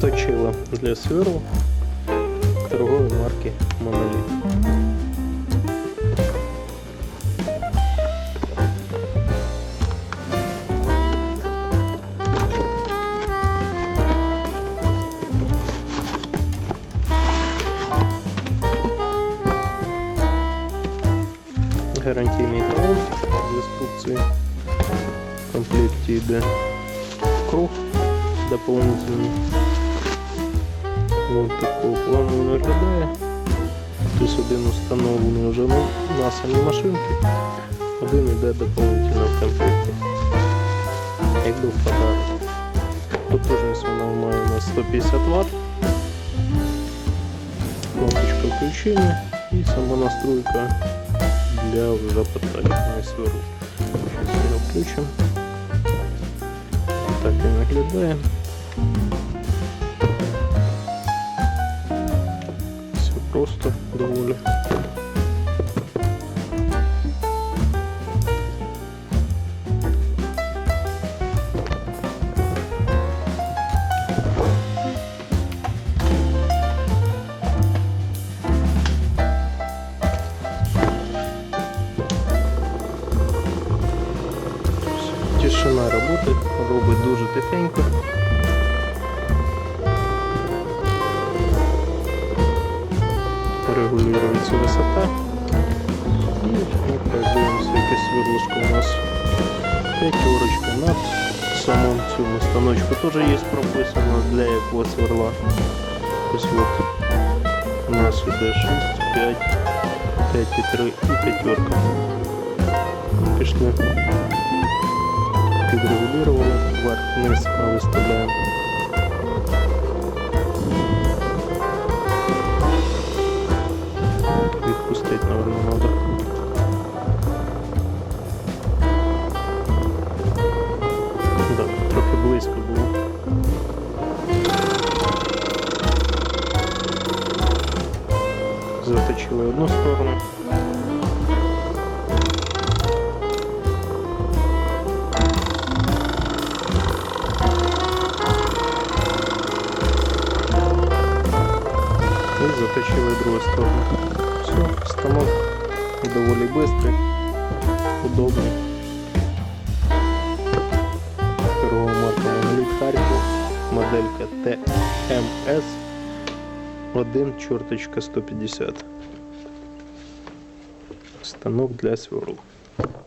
Точило для сверл торгової марки Моноліт. Гарантійний талон з інструкцією. В комплекті йде круг дополнительный. Вот такого плану він виглядає. Плюс один установлений вже на, на самій машинці. Один йде дополнительно в комплекті. Якби в подарок. Потужність вона має на 150 Вт. Кнопочка включення і сама настройка для вже подталітної сверл. Зараз його включимо. Так він виглядає. Просто доволі. Тишина роботи робить дуже тихенько. Регулюється висота. І ми подивимося, яке сверлишко у нас п'ятерочка на самому цьому станочку теж є прописано для якого сверла. Ось от у нас іде 6, 5, 5,3 і п'ятерка. Пішли підрегулювали, вверх-вниз виставляємо. Відпустити, наверное, надо. Да, трохи близько було. Заточили одну сторону. в другую сторону. Все, станок довольно быстрый, удобный. Торговая марка Монолит Харьков, моделька TMS 1 черточка 150. Станок для сверл.